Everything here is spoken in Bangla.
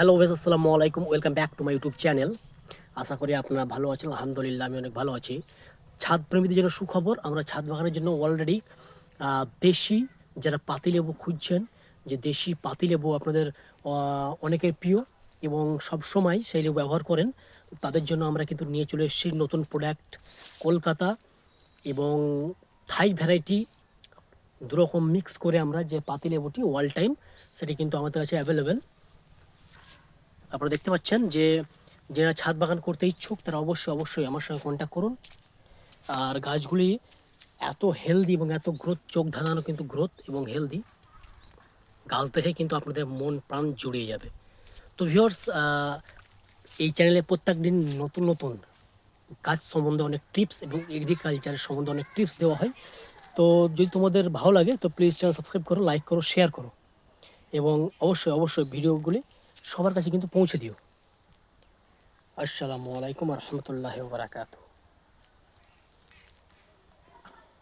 হ্যালো ওয়েস আসসালামু আলাইকুম। Welcome back to my YouTube channel আশা করি আপনারা ভালো আছেন, আলহামদুলিল্লাহ, আমি অনেক ভালো আছি। ছাদ প্রেমীদের জন্য সুখবর, আমরা ছাদ বাগানের জন্য অলরেডি দেশি যারা পাতিলেবু খুঁজছেন, যে দেশি পাতিলেবু আপনাদের অনেকের প্রিয় এবং সব সময় সেই লেবু ব্যবহার করেন, তাদের জন্য আমরা কিন্তু নিয়ে চলে এসেছি নতুন প্রোডাক্ট কলকাতা এবং থাই ভ্যারাইটি দুরকম মিক্স করে আমরা যে পাতিলেবুটি ওয়াল টাইম সেটি কিন্তু আমাদের কাছে অ্যাভেলেবেল আপনারা দেখতে পাচ্ছেন যে যারা ছাদ বাগান করতে ইচ্ছুক, তারা অবশ্যই অবশ্যই আমার সঙ্গে কন্ট্যাক্ট করুন। আর গাছগুলি এত হেলদি এবং এত গ্রোথ চোখ ধাঁধানো কিন্তু গ্রোথ এবং হেলদি গাছ দেখে কিন্তু আপনাদের মন, প্রাণ জুড়িয়ে যাবে। তো ভিউয়ার্স এই চ্যানেলে প্রত্যেক দিন নতুন নতুন গাছ সম্বন্ধে অনেক টিপস এবং এগ্রিকালচারের সম্বন্ধে অনেক টিপস দেওয়া হয়। তো যদি তোমাদের ভালো লাগে, তো প্লিজ চ্যানেল সাবস্ক্রাইব করো লাইক করো শেয়ার করো। এবং অবশ্যই অবশ্যই ভিডিওগুলি সবার কাছে কিন্তু পৌঁছে দিও। আসসালামু আলাইকুম রহমতুল্লাহ বারাকাতু